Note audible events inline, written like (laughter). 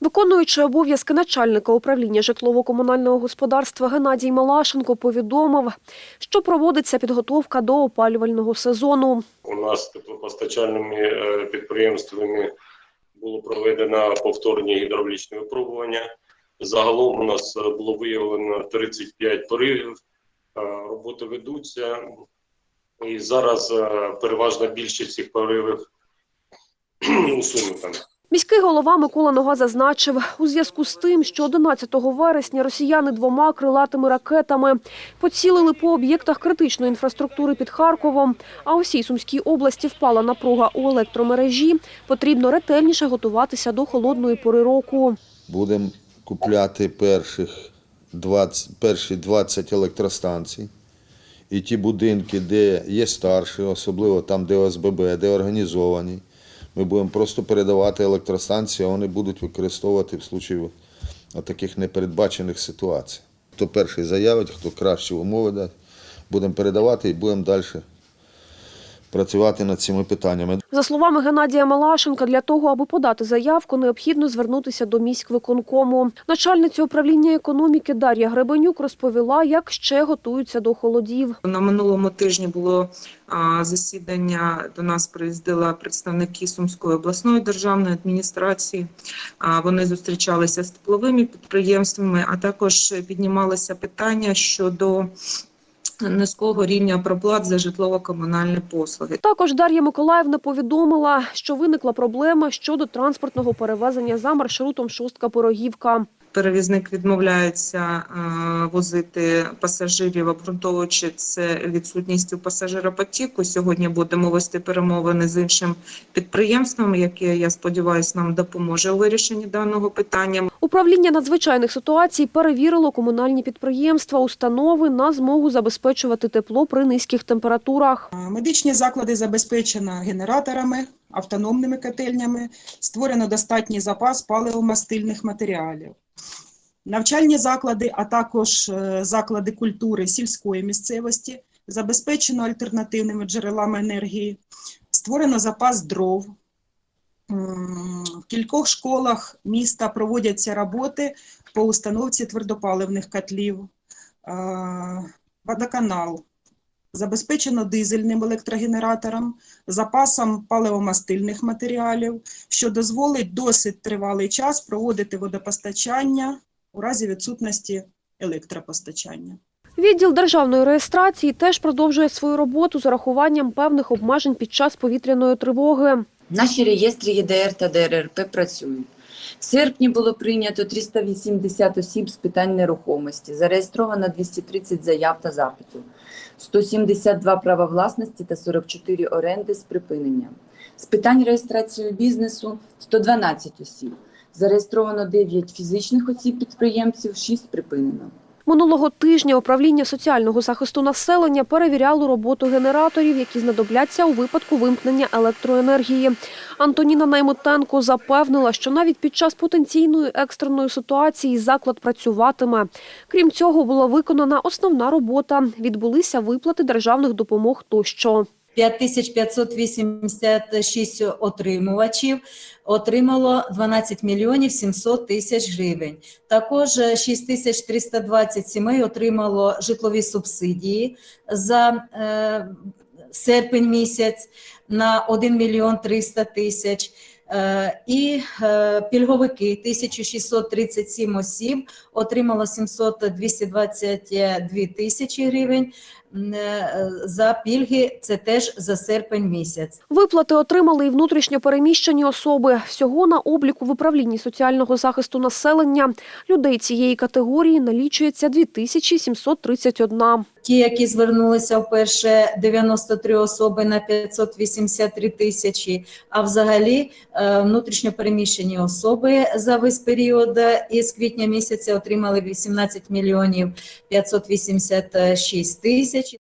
Виконуючи обов'язки начальника управління житлово-комунального господарства Геннадій Малашенко повідомив, що проводиться підготовка до опалювального сезону. У нас теплопостачальними е, підприємствами було проведено повторні гідравлічні випробування. Загалом у нас е, було виявлено 35 поривів. Е, Роботи ведуться, і зараз переважна більшість цих поривів (clears throat) усунута. Міський голова Микола Нога зазначив, у зв'язку з тим, що 11 вересня росіяни двома крилатими ракетами поцілили по об'єктах критичної інфраструктури під Харковом, а у всій Сумській області впала напруга у електромережі, потрібно ретельніше готуватися до холодної пори року. Будемо купляти перших 20, перші 20 електростанцій. І ті будинки, де є старші, особливо там, де ОСББ, де організовані, ми будемо просто передавати електростанції, а вони будуть використовувати в случаї таких непередбачених ситуацій. Хто перший заявить, хто кращі умови дасть, будемо передавати і будемо далі працювати над цими питаннями. За словами Геннадія Малашенка, для того, аби подати заявку, необхідно звернутися до міськвиконкому. Начальниця управління економіки Дар'я Гребенюк розповіла, як ще готуються до холодів. На минулому тижні було засідання. До нас приїздили представники Сумської обласної державної адміністрації. Вони зустрічалися з тепловими підприємствами, а також піднімалося питання щодо низького рівня проплат за житлово-комунальні послуги. Також Дар'я Миколаївна повідомила, що виникла проблема щодо транспортного перевезення за маршрутом Шостка-Порогівка. Перевізник відмовляється е, возити пасажирів, обґрунтовуючи це відсутністю пасажиропотіку. Сьогодні будемо вести перемовини з іншим підприємством, яке я сподіваюся нам допоможе у вирішенні даного питання. Управління надзвичайних ситуацій перевірило комунальні підприємства, установи на змогу забезпечувати тепло при низьких температурах. Медичні заклади забезпечено генераторами, автономними котельнями, створено достатній запас паливомастильних матеріалів. Навчальні заклади, а також е, заклади культури сільської місцевості забезпечено альтернативними джерелами енергії, створено запас дров. В кількох школах міста проводяться роботи по установці твердопаливних котлів, водоканал, забезпечено дизельним електрогенератором, запасом паливомастильних матеріалів, що дозволить досить тривалий час проводити водопостачання у разі відсутності електропостачання. Відділ державної реєстрації теж продовжує свою роботу з урахуванням певних обмежень під час повітряної тривоги. Наші реєстри ЄДР та ДРРП працюють. В серпні було прийнято 380 осіб з питань нерухомості, зареєстровано 230 заяв та запитів, 172 права власності та 44 оренди з припиненням. З питань реєстрації бізнесу 112 осіб, зареєстровано 9 фізичних осіб підприємців, 6 припинено. Минулого тижня управління соціального захисту населення перевіряло роботу генераторів, які знадобляться у випадку вимкнення електроенергії. Антоніна Наймотенко запевнила, що навіть під час потенційної екстреної ситуації заклад працюватиме. Крім цього, була виконана основна робота. Відбулися виплати державних допомог тощо. 5586 отримувачів отримало 12 мільйонів 700 тисяч гривень. Також е, 6320 сімей отримало житлові субсидії за е, серпень місяць на 1 мільйон 300 тисяч. Е, І е, пільговики 1637 осіб отримало 700 222 тисячі гривень е, за пільги. Це теж за серпень місяць. Виплати отримали і внутрішньо переміщені особи. Всього на обліку в управлінні соціального захисту населення людей цієї категорії налічується 2731. Ті, які звернулися вперше 93 особи на 583 тисячі, а взагалі внутрішньопереміщені внутрішньо переміщені особи за весь період е, із квітня місяця отримали 18 мільйонів 586 тисяч.